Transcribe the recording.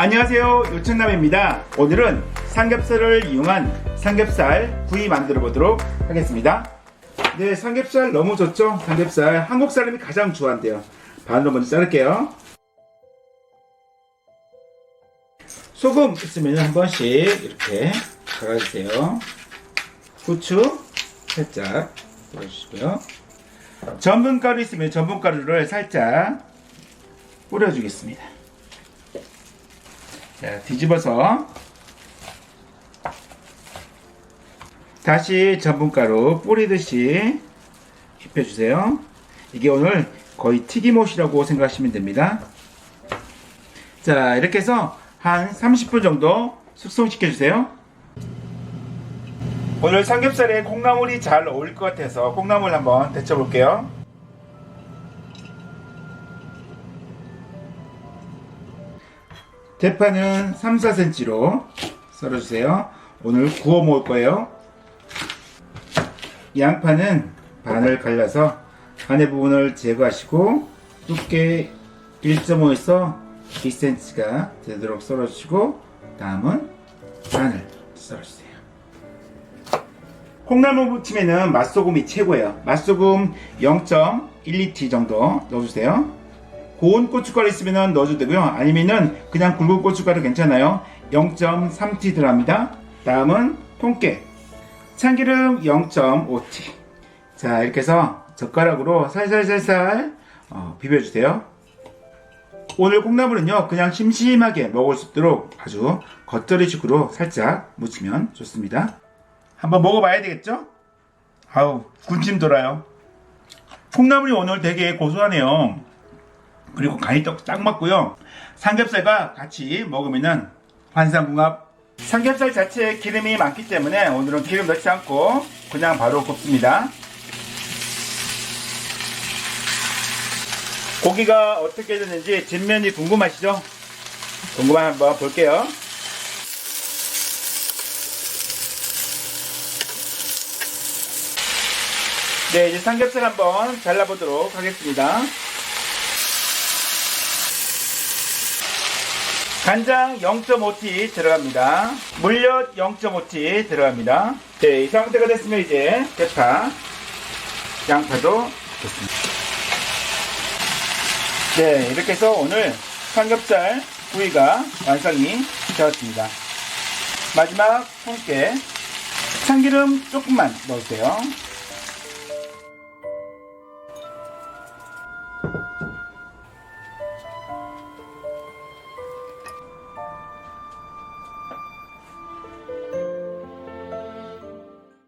안녕하세요. 요청남입니다. 오늘은 삼겹살을 이용한 삼겹살 구이 만들어 보도록 하겠습니다. 네 삼겹살 너무 좋죠? 삼겹살. 한국 사람이 가장 좋아한대요. 반으로 먼저 자를게요. 소금 있으면 한 번씩 이렇게 갈아주세요. 후추 살짝 뿌려주시고요. 전분가루 있으면 전분가루를 살짝 뿌려주겠습니다 자, 뒤집어서 다시 전분가루 뿌리듯이 입혀주세요. 이게 오늘 거의 튀김옷이라고 생각하시면 됩니다. 자, 이렇게 해서 한 30분 정도 숙성시켜주세요. 오늘 삼겹살에 콩나물이 잘 어울릴 것 같아서 콩나물 한번 데쳐볼게요. 대파는 3, 4cm로 썰어주세요. 오늘 구워 먹을 거예요. 양파는 반을 갈라서 반의 부분을 제거하시고 두께 1.5에서 2cm가 되도록 썰어주시고 다음은 반을 썰어주세요. 콩나물 무침에는 맛소금이 최고예요. 맛소금 0.1리터 정도 넣어주세요. 고운 고춧가루 있으면 넣어줘도 되고요. 아니면은 그냥 굵은 고춧가루 괜찮아요. 0.3t 들어갑니다. 다음은 통깨. 참기름 0.5t. 자, 이렇게 해서 젓가락으로 살살살살 어, 비벼주세요. 오늘 콩나물은요, 그냥 심심하게 먹을 수 있도록 아주 겉절이식으로 살짝 무치면 좋습니다. 한번 먹어봐야 되겠죠? 아우, 군침 돌아요. 콩나물이 오늘 되게 고소하네요. 그리고 간이 딱, 딱 맞고요. 삼겹살과 같이 먹으면은 환상궁합. 삼겹살 자체에 기름이 많기 때문에 오늘은 기름 넣지 않고 그냥 바로 굽습니다. 고기가 어떻게 됐는지 뒷면이 궁금하시죠? 궁금한 한번 볼게요. 네, 이제 삼겹살 한번 잘라보도록 하겠습니다. 간장 0.5티 들어갑니다. 물엿 0.5티 들어갑니다. 네, 이 상태가 됐으면 이제 대파, 양파도 됐습니다. 네, 이렇게 해서 오늘 삼겹살 구이가 완성이 되었습니다. 마지막 통깨 참기름 조금만 넣으세요.